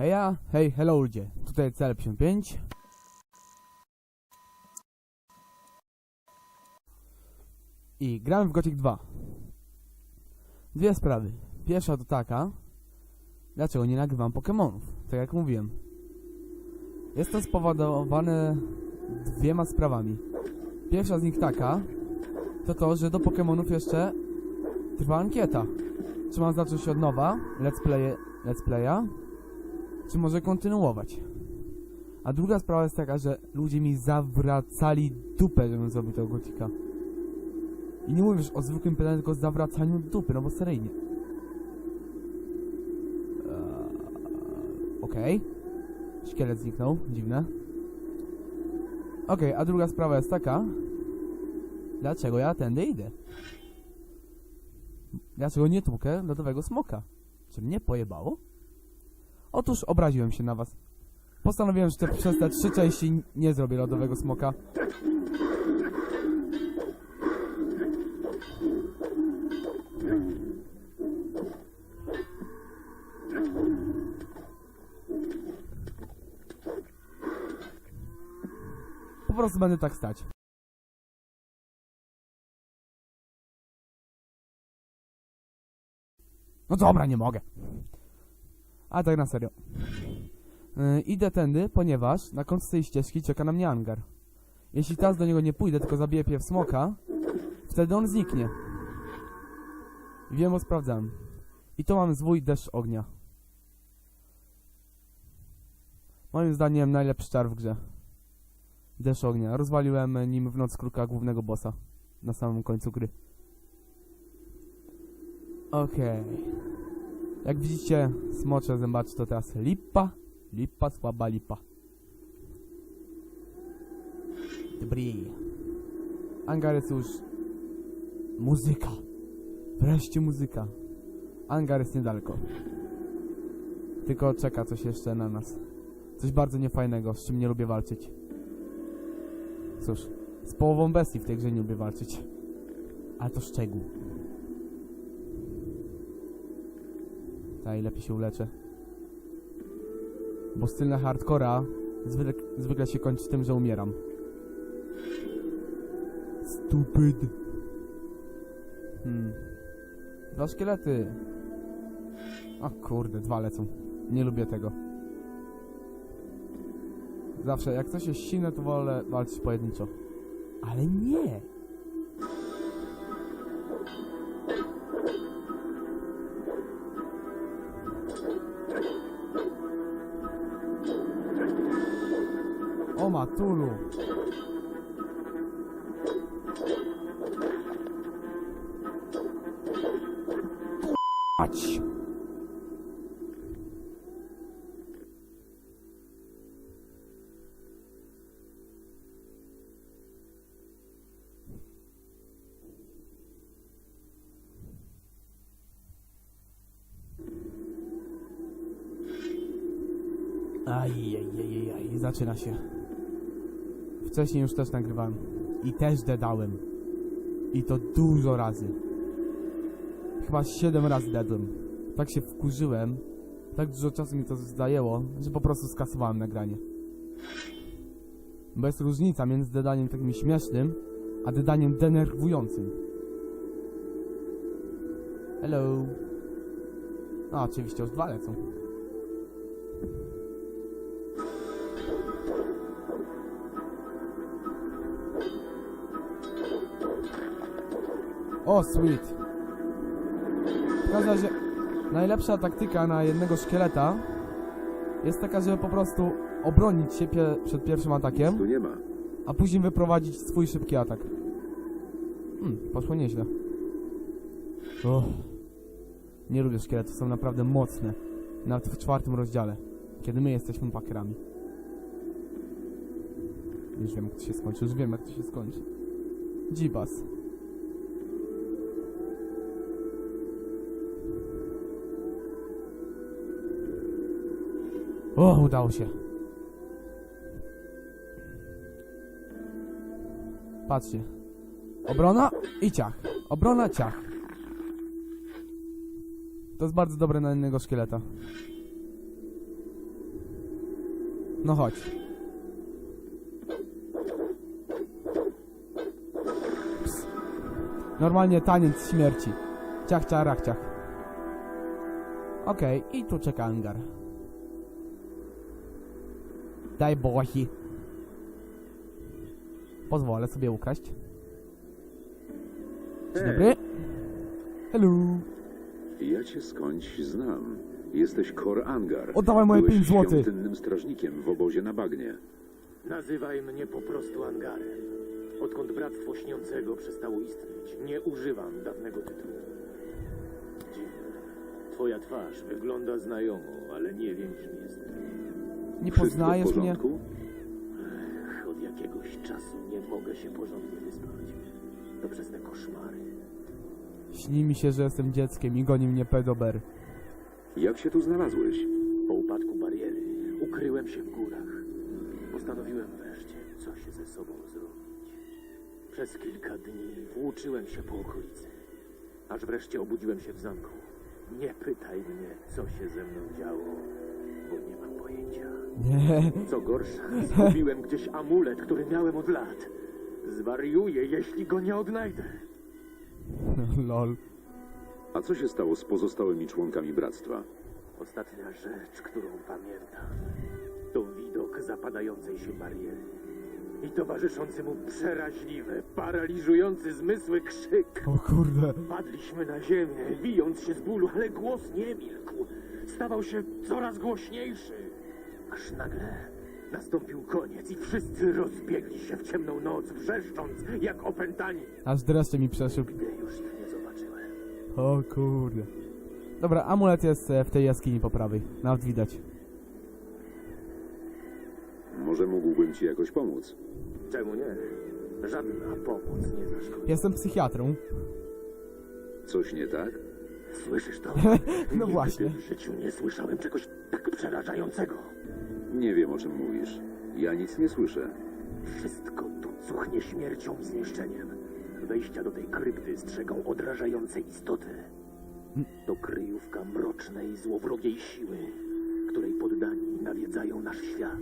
Heja, hej, hello ludzie, tutaj CL55 I gramy w Gothic 2 Dwie sprawy. Pierwsza to taka Dlaczego nie nagrywam Pokémonów, tak jak mówiłem. Jest to spowodowane dwiema sprawami. Pierwsza z nich taka To to, że do Pokémonów jeszcze Trwa ankieta. Czy mam zacząć od nowa. Let's, play, let's Playa czy może kontynuować. A druga sprawa jest taka, że ludzie mi zawracali dupę, żebym zrobił tego gotika. I nie mówisz o zwykłym pytaniu, tylko zawracaniu dupy, no bo seryjnie. Eee, Okej. Szkielet zniknął, dziwne. Okej, a druga sprawa jest taka. Dlaczego ja tędy idę? Dlaczego nie tłukę lodowego smoka? Czy mnie pojebało? Otóż obraziłem się na was. Postanowiłem, że przez te trzy części nie zrobię lodowego smoka. Po prostu będę tak stać. No dobra, nie mogę. A tak na serio. Yy, idę tędy, ponieważ na końcu tej ścieżki czeka na mnie angar. Jeśli teraz do niego nie pójdę, tylko zabiję pierw smoka, wtedy on zniknie. Wiem, bo sprawdzałem. I to mamy zwój deszcz ognia. Moim zdaniem najlepszy czar w grze. Deszcz ognia. Rozwaliłem nim w noc kruka głównego bossa. Na samym końcu gry. Okej. Jak widzicie, smocze zębaczy to teraz lipa, lipa, słaba lipa. Dobry. Angar jest już... Muzyka. Wreszcie muzyka. Angar jest niedaleko. Tylko czeka coś jeszcze na nas. Coś bardzo niefajnego, z czym nie lubię walczyć. Cóż, z połową bestii w tej grze nie lubię walczyć. Ale to szczegół. Najlepiej się uleczę. Bo styl na hardcora zwykle, zwykle się kończy tym, że umieram. Stupid. Hmm. Dwa szkielety. O kurde, dwa lecą. Nie lubię tego. Zawsze, jak coś jest silne, to wolę walczyć pojedynczo. Ale nie! O matulu! Ać! Ajajajajaj, zaczyna się. Wcześniej już też nagrywałem. I też dedałem. I to dużo razy. Chyba 7 razy dedłem. Tak się wkurzyłem, tak dużo czasu mi to zajęło, że po prostu skasowałem nagranie. Bo jest różnica między dedaniem takim śmiesznym, a dedaniem denerwującym. Hello. A, oczywiście już dwa lecą. O, sweet. W każdym razie, najlepsza taktyka na jednego szkieleta jest taka, żeby po prostu obronić się pie przed pierwszym atakiem, Tu nie ma. a później wyprowadzić swój szybki atak. Hmm, poszło nieźle. Uff. Nie lubię szkieletów, są naprawdę mocne. Nawet w czwartym rozdziale, kiedy my jesteśmy pakerami. Już wiem, jak to się skończy, już wiem, jak to się skończy. Dzibas. O, udało się. Patrzcie. Obrona i ciach. Obrona, ciach. To jest bardzo dobre na innego szkieleta. No chodź. Ps. Normalnie taniec śmierci. Ciach, ciach, ciach. Okej, i tu czeka hangar. Daj bohi. Pozwolę sobie ukraść. Dzień dobry. Hello. Ja cię skądś znam. Jesteś Kor Angar. Oddawaj moje Byłeś pięć złotych. świątynnym strażnikiem w obozie na bagnie. Nazywaj mnie po prostu Angarem. Odkąd Bractwo Śniącego przestało istnieć, nie używam dawnego tytułu. Dziwne. Twoja twarz wygląda znajomo, ale nie wiem, kim jesteś. Nie Wszystko w poznajesz mnie? porządku? Ech, Od jakiegoś czasu nie mogę się porządnie wyspać. To przez te koszmary. Śni mi się, że jestem dzieckiem i goni mnie pedober. Jak się tu znalazłeś? Po upadku bariery ukryłem się w górach. Postanowiłem wreszcie coś ze sobą zrobić. Przez kilka dni włóczyłem się po okolicy, aż wreszcie obudziłem się w zamku. Nie pytaj mnie, co się ze mną działo, bo nie Nie. Co gorsza, zgubiłem gdzieś amulet, który miałem od lat. Zwariuję, jeśli go nie odnajdę. Lol. A co się stało z pozostałymi członkami bractwa? Ostatnia rzecz, którą pamiętam, to widok zapadającej się bariery i towarzyszący mu przeraźliwy, paraliżujący zmysły krzyk. O kurde. Padliśmy na ziemię, wijąc się z bólu, ale głos nie milkł. Stawał się coraz głośniejszy. Aż nagle nastąpił koniec i wszyscy rozbiegli się w ciemną noc, wrzeszcząc jak opętani. Aż dreszcze mi przeszył. Gdy już ich nie zobaczyłem. O kurde. Dobra, amulet jest e, w tej jaskini po prawej. Nawet widać. Może mógłbym ci jakoś pomóc? Czemu nie? Żadna pomoc nie zaszkodzi. Jestem psychiatrą. Coś nie tak? Słyszysz to? No Nigdy właśnie. w życiu nie słyszałem czegoś tak przerażającego. Nie wiem o czym mówisz. Ja nic nie słyszę. Wszystko tu cuchnie śmiercią i zniszczeniem. Wejścia do tej krypty strzegą odrażające istoty. To kryjówka mrocznej, złowrogiej siły, której poddani nawiedzają nasz świat.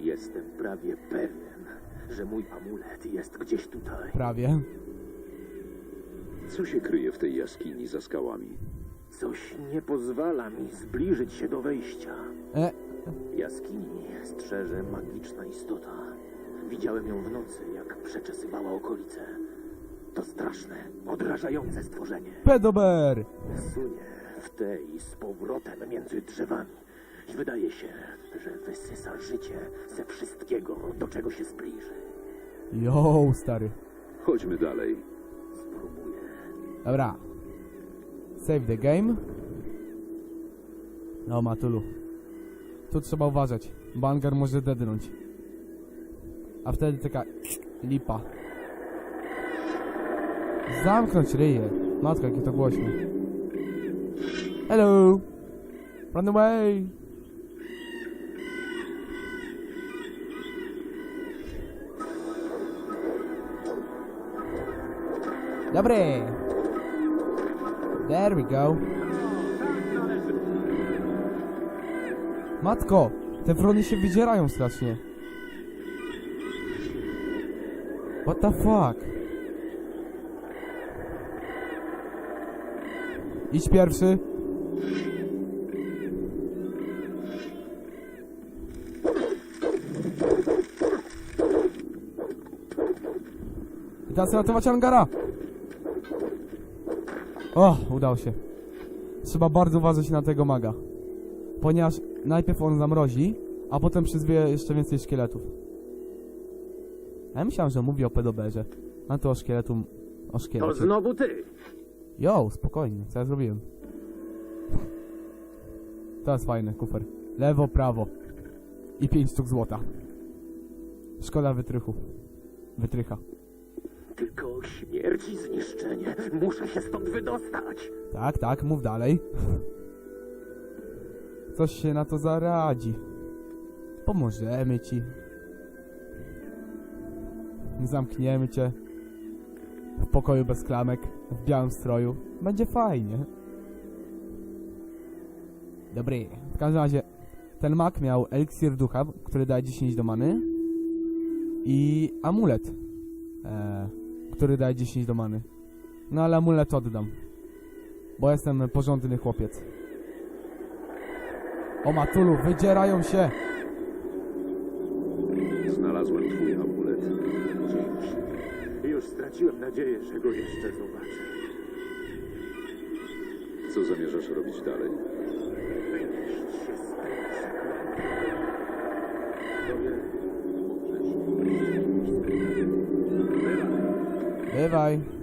Jestem prawie pewien, że mój amulet jest gdzieś tutaj. Prawie. Co się kryje w tej jaskini za skałami? Coś nie pozwala mi zbliżyć się do wejścia. E, Jaskini strzeże magiczna istota. Widziałem ją w nocy, jak przeczesywała okolice. To straszne, odrażające stworzenie. pedober! Sunie w tej z powrotem między drzewami. I wydaje się, że wysysa życie ze wszystkiego, do czego się zbliży. Yo, stary. Chodźmy dalej. Spróbuję. Dobra. Save the game. No, Matulu. Tu trzeba uważać. Bangar może dednąć. A wtedy taka lipa. Zamknąć ryje. Matka, jakie to głośne. Hello! Run away! Dobry! There we go. Matko, te wrony się wydzierają strasznie. What the fuck? Idź pierwszy. I teraz ratować Angara. O, udało się. Trzeba bardzo uważać na tego maga. Ponieważ najpierw on zamrozi, a potem przyzwie jeszcze więcej szkieletów. A ja myślałem, że mówi o pedoberze. A to o szkieletu... O To szkielecie. znowu ty! Jo, spokojnie, co ja zrobiłem? To jest fajne, kufer. Lewo, prawo. I pięć sztuk złota. Szkoda wytrychu. Wytrycha. Tylko śmierć i zniszczenie. Muszę się stąd wydostać. Tak, tak, mów dalej. Coś się na to zaradzi. Pomożemy ci. Zamkniemy cię. W pokoju bez klamek, w białym stroju. Będzie fajnie. Dobry. W każdym razie, ten mak miał eliksir ducha, który daje 10 do many i amulet, e, który daje 10 do many. No ale amulet oddam, bo jestem porządny chłopiec. O Matulu, wydzierają się! Znalazłem twój amulet. Dzięki. Już straciłem nadzieję, że go jeszcze zobaczę. Co zamierzasz robić dalej? Wynieść się z. Bywaj!